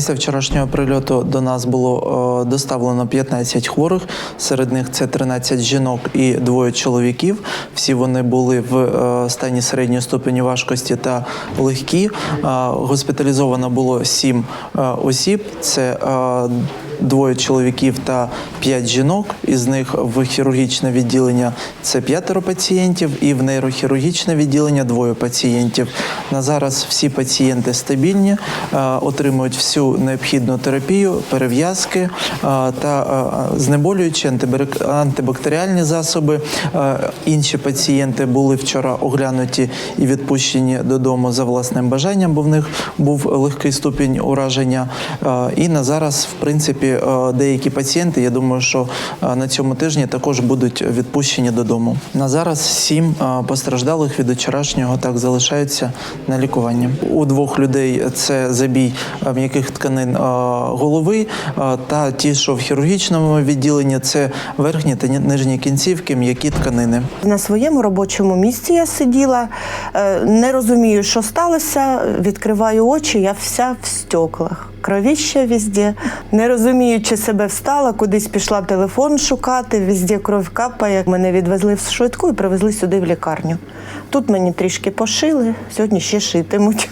Після вчорашнього прильоту до нас було е, доставлено 15 хворих. Серед них це 13 жінок і двоє чоловіків. Всі вони були в е, стані середньої ступені важкості та легкі. Е, Госпіталізовано було 7 осіб. Це Двоє чоловіків та п'ять жінок. Із них в хірургічне відділення це п'ятеро пацієнтів, і в нейрохірургічне відділення двоє пацієнтів. На зараз всі пацієнти стабільні, е, отримують всю необхідну терапію, перев'язки е, та е, знеболюючі антибактеріальні засоби. Інші пацієнти були вчора оглянуті і відпущені додому за власним бажанням, бо в них був легкий ступінь ураження. І на зараз, в принципі, е, деякі пацієнти, я думаю, що е, на цьому тижні також будуть відпущені додому. На зараз сім е, постраждалих від вчорашнього так залишаються на лікуванні. У двох людей це забій м'яких тканин голови, та ті, що в хірургічному відділенні, це верхні та нижні кінцівки, м'які тканини. На своєму робочому місці я сиділа, не розумію, що сталося. Відкриваю очі, я вся в стеклах. Кровіще везде. Не розумію, чи себе встала, кудись пішла телефон шукати, везде кров капає. Мене відвезли в швидку і привезли сюди в лікарню. Тут мені трішки пошили, сьогодні ще шитимуть.